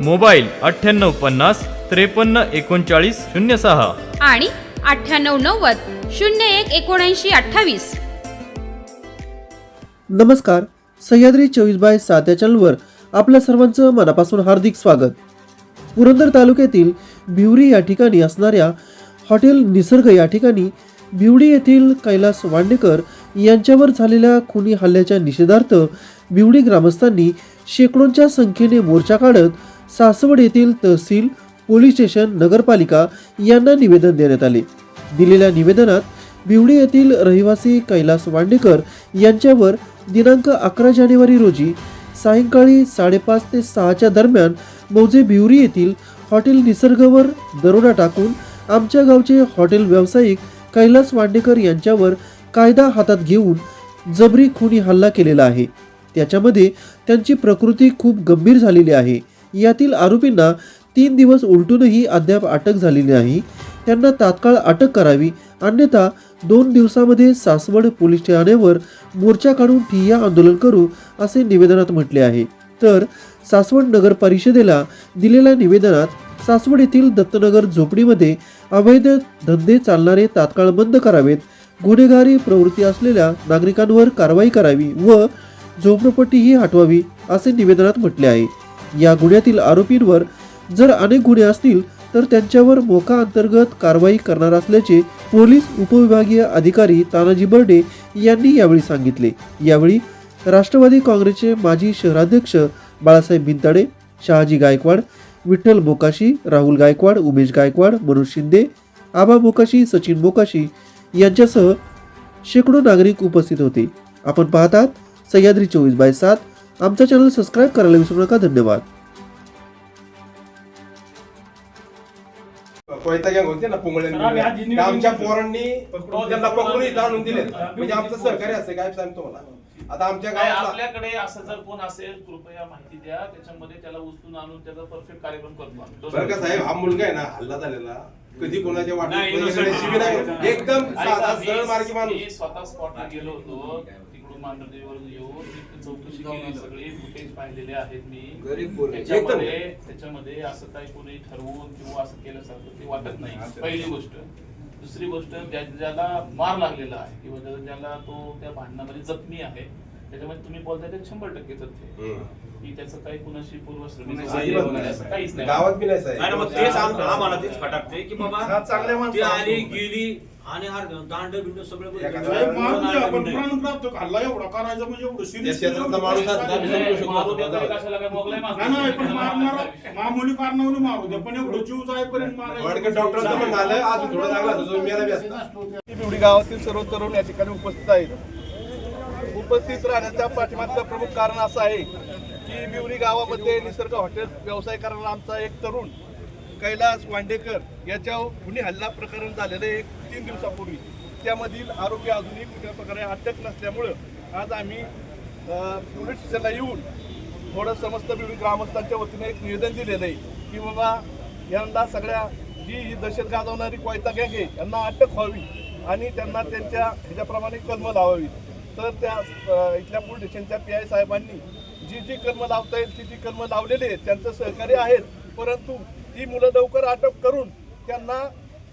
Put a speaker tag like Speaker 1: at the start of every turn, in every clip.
Speaker 1: Mobile अठ्ठ्याण्णव पन्नास त्रेपन्न एकोणचाळीस शून्य सहा.
Speaker 2: आणि अठ्ठ्याण्णव नव्वद शून्य एक एकोणऐंशी अठ्ठावीस.
Speaker 3: नमस्कार. सह्याद्री चोवीस बाय सात या चॅनलवर आपल्या सर्वांचं मनापासून हार्दिक स्वागत. पुरंदर तालुक्यातील भिवरी या ठिकाणी असणाऱ्या हॉटेल निसर्ग या ठिकाणी भिवडी येथील कैलास वांडेकर यांच्यावर झालेल्या खुनी हल्ल्याच्या निषेधार्थ भिवडी ग्रामस्थांनी शेकडोंच्या संख्येने मोर्चा काढत सासवड येथील तहसील पोलीस स्टेशन नगरपालिका यांना निवेदन देण्यात आले. दिलेल्या निवेदनात भिवडी येथील रहिवासी कैलास वांडेकर यांच्यावर दिनांक अकरा जानेवारी रोजी सायंकाळी साडेपाच ते सहाच्या दरम्यान मौजे भिवरी येथील हॉटेल निसर्गवर दरोडा टाकून आमच्या गावचे हॉटेल व्यावसायिक कैलास वांडेकर यांच्यावर कायदा हातात घेऊन जबरी खुनी हल्ला केलेला आहे. त्याच्यामध्ये त्यांची प्रकृती खूप गंभीर झालेली आहे. यातील आरोपींना तीन दिवस उलटूनही अद्याप अटक झालेली नाही. त्यांना तात्काळ अटक करावी अन्यथा दोन दिवसामध्ये सासवड पोलीस ठाण्यावर मोर्चा काढून ठिय्या आंदोलन करू असे निवेदनात म्हटले आहे. तर सासवड नगर परिषदेला दिलेल्या निवेदनात सासवड येथील दत्तनगर झोपडीमध्ये अवैध धंदे चालणारे तात्काळ बंद करावेत गुन्हेगारी प्रवृत्ती असलेल्या नागरिकांवर कारवाई करावी व झोपडपट्टीही हटवावी असे निवेदनात म्हटले आहे. या गुन्ह्यातील आरोपींवर जर अनेक गुन्हे असतील तर त्यांच्यावर मोका अंतर्गत कारवाई करणार असल्याचे पोलीस उपविभागीय अधिकारी तानाजी बर्डे यांनी यावेळी सांगितले. यावेळी राष्ट्रवादी काँग्रेसचे माजी शहराध्यक्ष बाळासाहेब बिंताडे शहाजी गायकवाड विठ्ठल मोकाशी राहुल गायकवाड उमेश गायकवाड मनोज शिंदे आबा मोकाशी सचिन मोकाशी यांच्यासह शेकडो नागरिक उपस्थित होते. आपण पाहतात सह्याद्री चोवीस बाय सात आमचा चॅनल सबस्क्राईब करायला विसरू नका. धन्यवाद.
Speaker 4: गँग होते ना पुंगळे
Speaker 5: सर, आम्ही आधी
Speaker 4: त्या आमच्या पोरांनी त्यांना
Speaker 5: दिलं.
Speaker 4: पकडून इथं आणून दिले म्हणजे आमचं सहकार्य असं काय सांगतो तुम्हाला आता आमच्या
Speaker 5: काय
Speaker 4: गावातला
Speaker 5: आपल्याकडे असं जर कोण असेल कृपया माहिती द्या. त्याच्यामध्ये त्याला उचलून आणून त्याचा परफेक्ट कार्यक्रम करतो आम्ही.
Speaker 4: बरं का साहेब हा मुलगा आहे ना हल्ला झालेला. कधी कोणाच्या वाटेत नाही. एकदम साधा सरळ मार्गी माणूस.
Speaker 5: मी स्वतः स्पॉटला गेलो होतो. मांडरदेवीवरून येऊन चौकशी केली. सगळे फुटेज पाहिलेले आहेत मी. त्याच्यामध्ये त्याच्यामध्ये असं काही कोणी ठरवून किंवा असं केल्यासारखं ते वाटत नाही. पहिली गोष्ट. दुसरी गोष्ट ज्या- ज्याला मार लागलेला आहे किंवा ज्याला तो त्या भांडणामध्ये जखमी आहे त्याच्यामध्ये तुम्ही बोलताय ते शंभर टक्के तथ्य आहे. की त्याचं काही कुणाशी पूर्वश्रमी
Speaker 4: अजिबात नाही.
Speaker 5: असं काहीच नाही
Speaker 4: गावात बी नाही
Speaker 6: नाही ना,
Speaker 4: साहेब
Speaker 6: मग तेच आम- आम्हाला तेच खटाकते की बाबा
Speaker 4: हा, चांगल्या
Speaker 6: ती
Speaker 4: माणसं
Speaker 6: आली
Speaker 4: आहेत.
Speaker 6: गेली आणि हा दांड बिंड सगळं.
Speaker 4: साहेब,
Speaker 7: हल्ला एवढा करायचा म्हणजे एवढं
Speaker 4: त्या
Speaker 7: सिरियस
Speaker 4: शेतातला माणूस असला तर
Speaker 5: नाही, कशाला काय मोगलाई
Speaker 7: पण? मारणार मामुली कारणावरून मारू दे पण एवढं जीव जाईपर्यंत
Speaker 4: डॉक्टरचं आलं अजून थोडं लागला तर तुम्ही मेला बी असता
Speaker 8: बिवडी गावातील सर्व तरुण या ठिकाणी उपस्थित आहेत उपस्थित राहण्याच्या पाठीमागचं प्रमुख कारण असं आहे की बिवरी गावामध्ये निसर्ग हॉटेल व्यवसाय करणारा आमचा एक तरुण कैलास वांडेकर याच्यावर गुन्हे हल्ला प्रकरण झालेलं आहे एक तीन दिवसापूर्वी. त्यामधील आरोपी अजूनही कुठल्या प्रकारे अटक नसल्यामुळं आज आम्ही पोलीस स्टेशनला येऊन थोडं समस्त मिळून ग्रामस्थांच्या वतीने एक निवेदन दिलेलं आहे की बाबा यांना सगळ्या जी ही दहशत गाजवणारी कोयता गँग आहे यांना अटक व्हावी आणि त्यांना त्यांच्या ह्याच्याप्रमाणे कलम लावावी तर त्या इथल्या पोलीस स्टेशनच्या पी आय साहेबांनी जी जी कर्म लावता येईल ती जी कर्म लावलेली आहेत त्यांचं सहकार्य आहेत. परंतु ती मुलं लवकर अटक करून त्यांना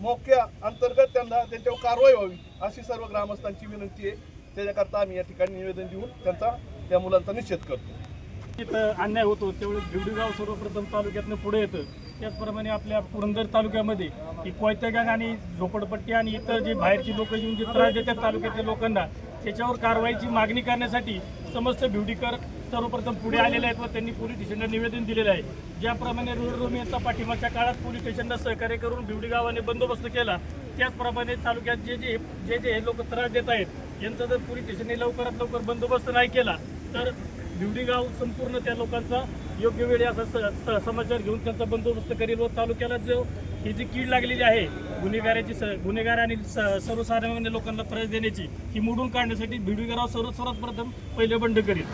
Speaker 8: मोक्या अंतर्गत त्यांना त्यांच्यावर कारवाई व्हावी अशी सर्व ग्रामस्थांची विनंती आहे. त्याच्याकरता आम्ही या ठिकाणी निवेदन देऊन त्यांचा त्या मुलांचा निषेध करतो.
Speaker 9: तिथं अन्याय होतो त्यावेळेस भिवडीगाव सर्वप्रथम तालुक्यातनं पुढे येतं. त्याचप्रमाणे आपल्या पुरंदर तालुक्यामध्ये ही कोयतेगांग आणि झोपडपट्टी आणि इतर जे बाहेरची लोक येऊन जे त्रास देतात तालुक्यातल्या लोकांना त्याच्यावर कारवाईची मागणी करण्यासाठी समस्त भिवडीकर सर्वप्रथम पुढे आलेले आहेत व त्यांनी पोलीस स्टेशनला निवेदन दिलेलं आहे. ज्याप्रमाणे रुररोमियांचा पाठिंबाच्या काळात पोलीस स्टेशनला सहकार्य करून भिवडी गावाने बंदोबस्त केला त्याचप्रमाणे तालुक्यात जे जे जे जे हे लोक त्रास देत आहेत यांचा जर पोलीस स्टेशनने लवकरात लवकर बंदोबस्त नाही केला तर भिवडी गाव संपूर्ण त्या लोकांचा योग्य वेळी असा स- समाचार घेऊन त्यांचा बंदोबस्त करेल व तालुक्याला जो ही जी कीड लागलेली आहे गुन्हेगाराची स गुन्हेगार आणि स- सर्वसामान्य लोकांना त्रास देण्याची ही मोडून काढण्यासाठी भिडीगाराव गाव सर्व सर्वात प्रथम पहिले बंड करेल.